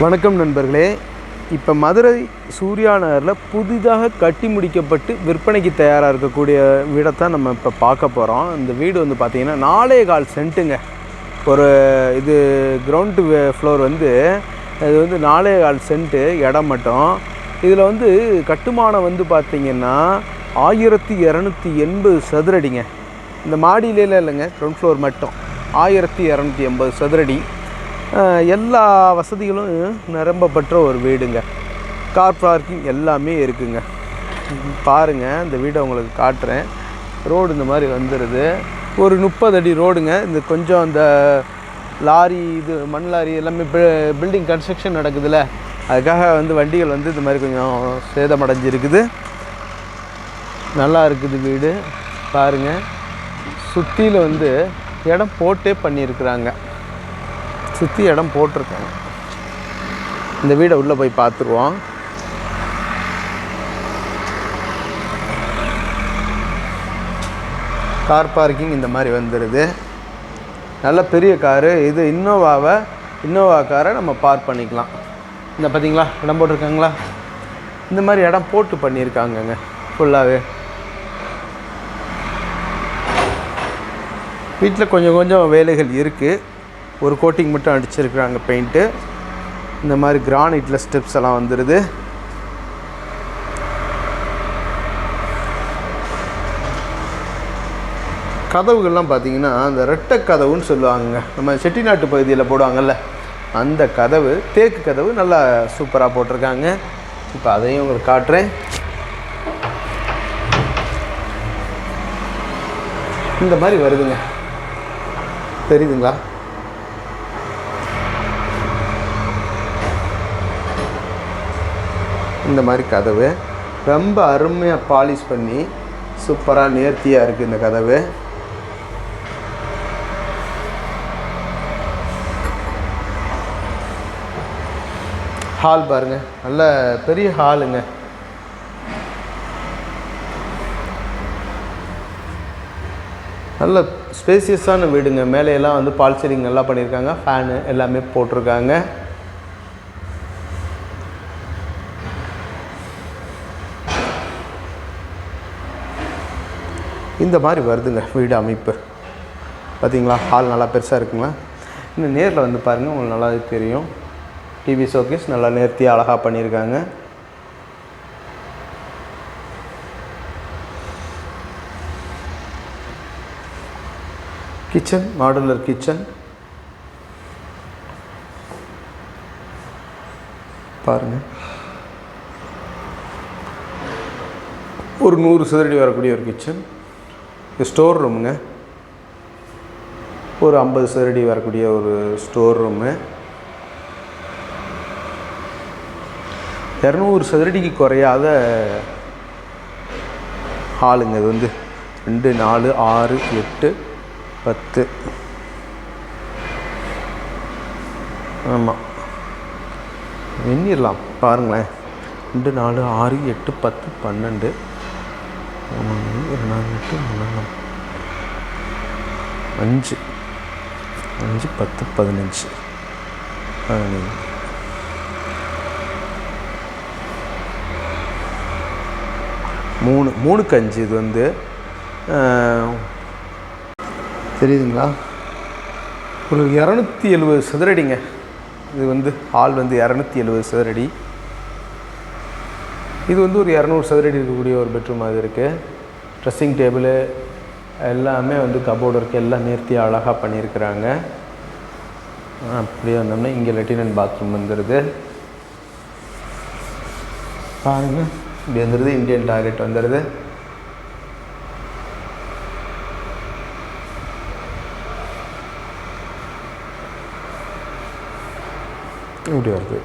வணக்கம் நண்பர்களே. இப்போ மதுரை சூர்யா நகரில் புதிதாக கட்டி முடிக்கப்பட்டு விற்பனைக்கு தயாராக இருக்கக்கூடிய வீடைத்தான் நம்ம இப்போ பார்க்க போகிறோம் இந்த வீடு வந்து பார்த்திங்கன்னா நாலே கால் சென்ட்டுங்க. ஒரு இது கிரவுண்டு ஃப்ளோர் வந்து இது வந்து நாலே கால் சென்ட்டு இடம் மட்டும். இதில் வந்து கட்டுமானம் வந்து பார்த்திங்கன்னா ஆயிரத்தி இரநூத்தி எண்பது சதுரடிங்க. இந்த மாடியிலேலாம் இல்லைங்க கிரவுண்ட் ஃப்ளோர் மட்டும். ஆயிரத்தி இரநூத்தி எண்பது சதுரடி. எல்லா வசதிகளும் நிரம்பப்பட்ட ஒரு வீடுங்க. கார் பார்க்கிங் எல்லாமே இருக்குங்க. பாருங்கள் இந்த வீடை உங்களுக்கு காட்டுறேன். ரோடு இந்த மாதிரி வந்துடுது ஒரு முப்பது அடி ரோடுங்க இந்த கொஞ்சம் அந்த லாரி இது மண் லாரி எல்லாமே பில்டிங் கன்ஸ்ட்ரக்ஷன் நடக்குதுல்ல அதுக்காக வந்து வண்டிகள் வந்து இந்த மாதிரி கொஞ்சம் சேதமடைஞ்சிருக்குது. நல்லா இருக்குது வீடு. பாருங்கள் சுற்றியில் வந்து இடம் போட்டே பண்ணியிருக்கிறாங்க. சுற்றி இடம் போட்டிருக்காங்க இந்த வீடை உள்ளே போய் பார்த்துருவோம். கார் பார்க்கிங் இந்த மாதிரி வந்துடுது நல்ல பெரிய காரு. இது இன்னோவாவை இன்னோவா காரை நம்ம பார்க் பண்ணிக்கலாம். இந்த பார்த்தீங்களா இடம் போட்டிருக்காங்களா? இந்த மாதிரி இடம் போட்டு பண்ணியிருக்காங்கங்க ஃபுல்லாகவே வீட்டில் கொஞ்சம் கொஞ்சம் வேலைகள் இருக்குது ஒரு கோட்டிங் மட்டும் அடிச்சிருக்கிறாங்க பெயிண்ட்டு இந்த மாதிரி கிரானைட்டில் ஸ்டெப்ஸ் எல்லாம் வந்துடுது கதவுகள்லாம் பார்த்தீங்கன்னா அந்த ரெட்டை கதவுன்னு சொல்லுவாங்க நம்ம செட்டிநாட்டு பகுதியில் போடுவாங்கல்ல அந்த கதவு தேக்கு கதவு நல்லா சூப்பராக போட்டிருக்காங்க. இப்போ அதையும் உங்களுக்கு காட்டுறேன். இந்த மாதிரி வருதுங்க. தெரியுதுங்களா? இந்த மாதிரி கதவு. ரொம்ப அருமையாக பாலிஷ் பண்ணி சூப்பராக நேர்த்தியாக இருக்குது இந்த கதவு. ஹால் பாருங்க. நல்ல பெரிய ஹாலுங்க நல்ல ஸ்பேசியஸான வீடுங்க. மேலேயெல்லாம் வந்து பால் சீலிங் நல்லா பண்ணியிருக்காங்க. ஃபேனு எல்லாமே போட்டிருக்காங்க. இந்த மாதிரி வருதுங்க வீடு அமைப்பு. பார்த்தீங்களா ஹால் நல்லா பெருசாக இருக்குங்களா? இன்னும் நேரில் வந்து பாருங்கள் உங்களுக்கு நல்லா தெரியும். டிவி ஷோகேஸ் நல்லா நேர்த்தியாக அழகாக பண்ணியிருக்காங்க. கிச்சன் மாடுலர் கிச்சன் பாருங்கள் ஒரு நூறு சதுரடி வரக்கூடிய ஒரு கிச்சன் இது ஸ்டோர் ரூமுங்க ஒரு ஐம்பது சதுரடி வரக்கூடிய ஒரு ஸ்டோர் ரூமு இரநூறு சதுரடிக்கு குறையாத ஹாலுங்க இது வந்து. ரெண்டு நாலு ஆறு எட்டு பத்து. ஆமாம் எண்ணிடலாம் பாருங்களேன். ரெண்டு நாலு ஆறு எட்டு பத்து பன்னெண்டு. மூணு நாலு எட்டு அஞ்சு. அஞ்சு பத்து பதினஞ்சு. பதினஞ்சு மூணு மூணுக்கு அஞ்சு இது வந்து தெரியுதுங்களா? ஒரு இரநூத்தி எழுபது சதுரடிங்க. இது வந்து ஹால் வந்து இரநூத்தி எழுபது சதுரடி. இது வந்து ஒரு இரநூறு சதுரடி இருக்கக்கூடிய ஒரு பெட்ரூம் அது இருக்குது ட்ரெஸ்ஸிங் டேபிள் எல்லாமே வந்து கபோர்டு இருக்குது எல்லாம் நேர்த்தியாக அழகாக பண்ணியிருக்கிறாங்க. அப்படியே வந்தோம்னா இங்கே லெட்டினன் பாத்ரூம் வந்துடுது பாருங்க இப்படி வந்துடுது இந்தியன் டாய்லெட் வந்துடுது இப்படி வருது.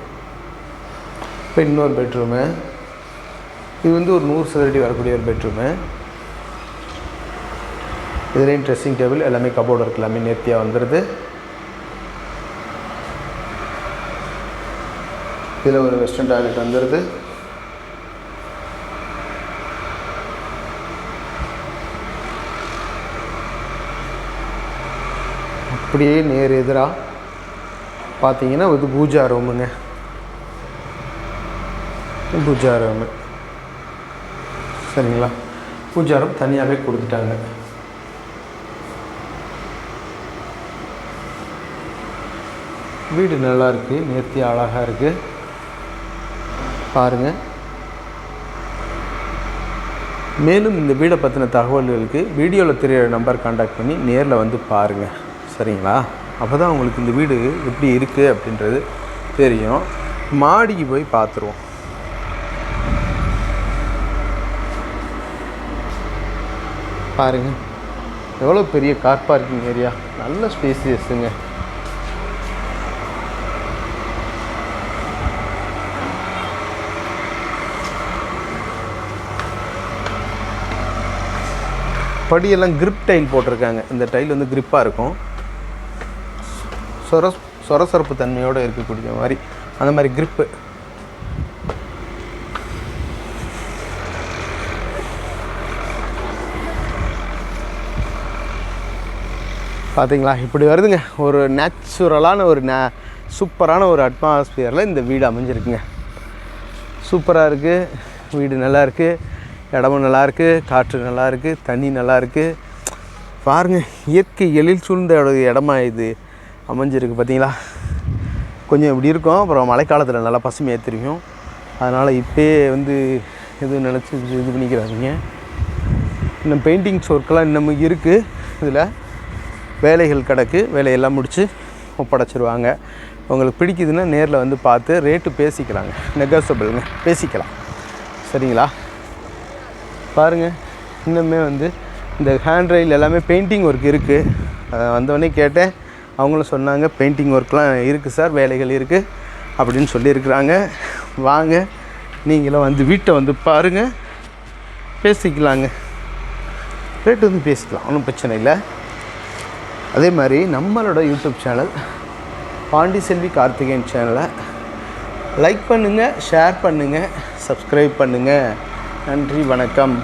இப்போ இன்னொரு பெட்ரூமு. இது வந்து ஒரு நூறு சதுரடி வரக்கூடிய ஒரு பெட்ரூமு இதுலேயும் ட்ரெஸ்ஸிங் டேபிள் எல்லாமே கபோர்டு இருக்குது எல்லாமே நேர்த்தியாக வந்துடுது இதில் ஒரு வெஸ்டர்ன் டாய்லெட் வந்துடுது அப்படியே நேர் எதிராக பார்த்தீங்கன்னா இது பூஜா ரூமுங்க பூஜாரம் சரிங்களா? பூஜாரம் தனியாகவே கொடுத்துட்டாங்க. வீடு நல்லா இருக்கு நேர்த்தி அழகாக இருக்குது பாருங்கள் மேலும் இந்த வீடை பற்றின தகவல்களுக்கு வீடியோவில் தெரியிற நம்பர் காண்டாக்ட் பண்ணி நேரில் வந்து பாருங்கள் சரிங்களா? அப்போ தான் உங்களுக்கு இந்த வீடு எப்படி இருக்குது அப்படின்றது தெரியும். மாடிக்கு போய் பார்த்துருவோம் பாருங்கள் எவ்வளோ பெரிய கார் பார்க்கிங் ஏரியா நல்ல ஸ்பேசியஸுங்க படியெல்லாம் கிரிப் டைல் போட்டிருக்காங்க. இந்த டைல் வந்து கிரிப்பாக இருக்கும். சொர சொரசொரப்பு தன்மையோடு இருக்கக்கூடிய மாதிரி. அந்த மாதிரி கிரிப்பு பார்த்தீங்களா இப்படி வருதுங்க. ஒரு நேச்சுரலான ஒரு நே சூப்பரான ஒரு அட்மாஸ்பியரில் இந்த வீடு அமைஞ்சிருக்குங்க. சூப்பராக இருக்குது வீடு நல்லா இருக்குது இடமும் நல்லா இருக்குது காற்று நல்லா இருக்குது தண்ணி நல்லா இருக்குது பாருங்கள் இயற்கை எழில் சூழ்ந்த இடமா இது அமைஞ்சிருக்கு பார்த்தீங்களா கொஞ்சம் இப்படி இருக்கும். அப்புறம் மழைக்காலத்தில் நல்லா பசுமையாக தெரியும். அதனால் இப்போயே வந்து எதுவும் நினச்சி இது பண்ணிக்கிறாதீங்க இன்னும் பெயிண்டிங்ஸ் ஒர்க்கெல்லாம் இன்னமும் இருக்குது இதில் வேலைகள் கிடக்கு வேலையெல்லாம் முடித்து ஒப்படைச்சிருவாங்க. உங்களுக்கு பிடிக்குதுன்னா நேரில் வந்து பார்த்து ரேட்டு பேசிக்கலாங்க. நெகோசபிளுங்க பேசிக்கலாம். சரிங்களா? பாருங்கள் இன்னுமே வந்து இந்த ஹேண்ட் ரயில் எல்லாமே பெயிண்டிங் ஒர்க் இருக்குது வந்தவொடனே கேட்டேன். அவங்களும் சொன்னாங்க பெயிண்டிங் ஒர்க்லாம் இருக்குது சார் வேலைகள் இருக்குது அப்படின்னு சொல்லியிருக்கிறாங்க. வாங்க. நீங்களும் வந்து வீட்டை வந்து பாருங்கள் பேசிக்கலாங்க. ரேட்டு வந்து பேசிக்கலாம். ஒன்றும் பிரச்சனை இல்லை. அதே மாதிரி நம்மளோட யூடியூப் சேனல் பாண்டி செல்வி கார்த்திகேயன் சேனலை லைக் பண்ணுங்கள் ஷேர் பண்ணுங்கள் சப்ஸ்கிரைப் பண்ணுங்கள் நன்றி வணக்கம்.